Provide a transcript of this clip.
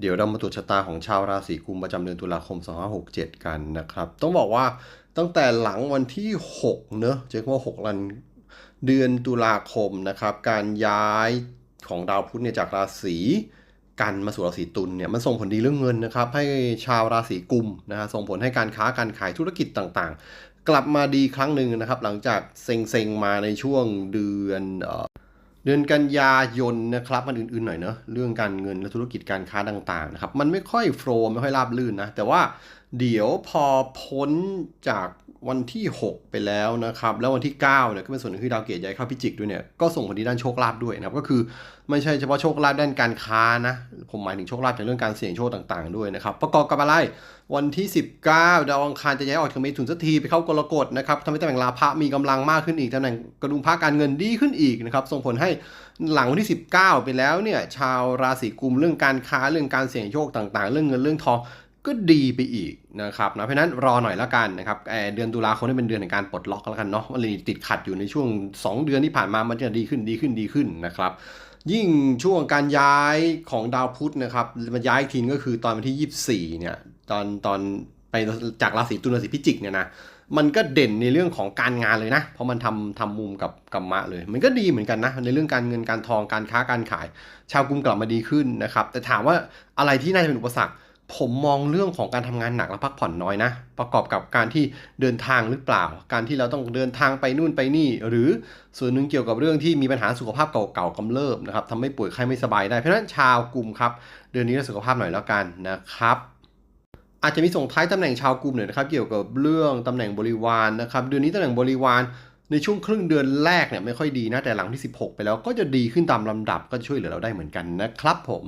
เดี๋ยวเรามาตรวจชะตาของชาวราศีกุมประจำเดือนตุลาคม 2567 กันนะครับ ต้องบอกว่าตั้งแต่หลังวันที่ 6 เนอะเจ๊ว่า6ลันเดือนตุลาคมนะครับ การย้ายของดาวพุธเนี่ยจากราศีกันมาสู่ราศีตุลเนี่ยมันส่งผลดีเรื่องเงินนะครับ ให้ชาวราศีกุมนะฮะส่งผลให้การค้าการขายธุรกิจต่างๆ กลับมาดีครั้งหนึ่งนะครับ หลังจากเซ็งๆมาในช่วงเดือน เดือนกันยายนนะครับมันอื่นๆหน่อยเนอะเรื่องการเงินและธุรกิจการค้าต่างๆนะครับมันไม่ค่อยโฟล์ไม่ค่อยราบลื่นนะแต่ว่าเดี๋ยวพอพ้นจาก วันที่ 6 ไปแล้วนะครับ แล้ววันที่9เนี่ยก็เป็นส่วนหนึ่งที่ดาวเกตย้ายเข้าพิจิกด้วยเนี่ยก็ส่งผลดีด้านโชคลาภด้วยนะครับก็คือไม่ใช่เฉพาะโชคลาภด้านการค้านะ ผมหมายถึงโชคลาภจากเรื่องการเสี่ยงโชคต่างๆด้วยนะครับ ประกอบกับอะไร วันที่ 19 ดาวอังคารจะย้ายออกจากเมถุนสักทีไปเข้ากรกฎนะครับทำให้ตำแหน่งลาภะมีกำลังมากขึ้นอีกตำแหน่งกระดุมพระการเงินดีขึ้นอีกนะครับส่งผลให้หลังวันที่ 19 ไปแล้วเนี่ยชาวราศีกุมเรื่องการค้าเรื่องการเสี่ยงโชคต่างๆ เรื่องเงินเรื่องทอง ก็ดีไปอีกนะครับนะเพราะนั้นรอหน่อยละกันนะครับเดือนตุลาคมนี่เป็นเดือนแห่งการปลดล็อกแล้วกันเนาะมันเลยติดขัดอยู่ในช่วง 2 เดือนที่ผ่านมามันจะดีขึ้นดีขึ้นดีขึ้นนะครับยิ่งช่วงการย้ายของดาวพุธนะครับมันย้ายทีนก็คือตอนวันที่ 24เนี่ยตอนตอนไปจากราศีตุลราศีพิจิกเนี่ยนะมันก็เด่นในเรื่องของการงานเลยนะ เพราะมันทำทำมุมกับกัมมะเลย มันก็ดีเหมือนกันนะ ในเรื่องการเงินการทองการค้าการขาย ชาวกรุมกลับมาดีขึ้นนะครับ แต่ถามว่าอะไรที่น่าจะเป็นอุปสรรค ผมมองเรื่องของการทำงานหนักและพักผ่อนน้อยนะ ประกอบกับการที่เดินทางหรือเปล่า การที่เราต้องเดินทางไปนู่นไปนี่ หรือส่วนหนึ่งเกี่ยวกับเรื่องที่มีปัญหาสุขภาพเก่าๆกำเริบนะครับทำให้ป่วยไข้ไม่สบายได้ เพราะฉะนั้นชาวกลุ่มครับเดือนนี้สุขภาพหน่อยแล้วกันนะครับอาจจะมีส่งท้ายตำแหน่งชาวกลุ่มหน่อยนะครับเกี่ยวกับเรื่องตำแหน่งบริวารนะครับเดือนนี้ตำแหน่งบริวารในช่วงครึ่งเดือนแรกเนี่ยไม่ค่อยดีนะแต่หลังที่ 16 ไปแล้วก็จะดีขึ้นตามลำดับก็จะช่วยเหลือเราได้เหมือนกันนะครับผม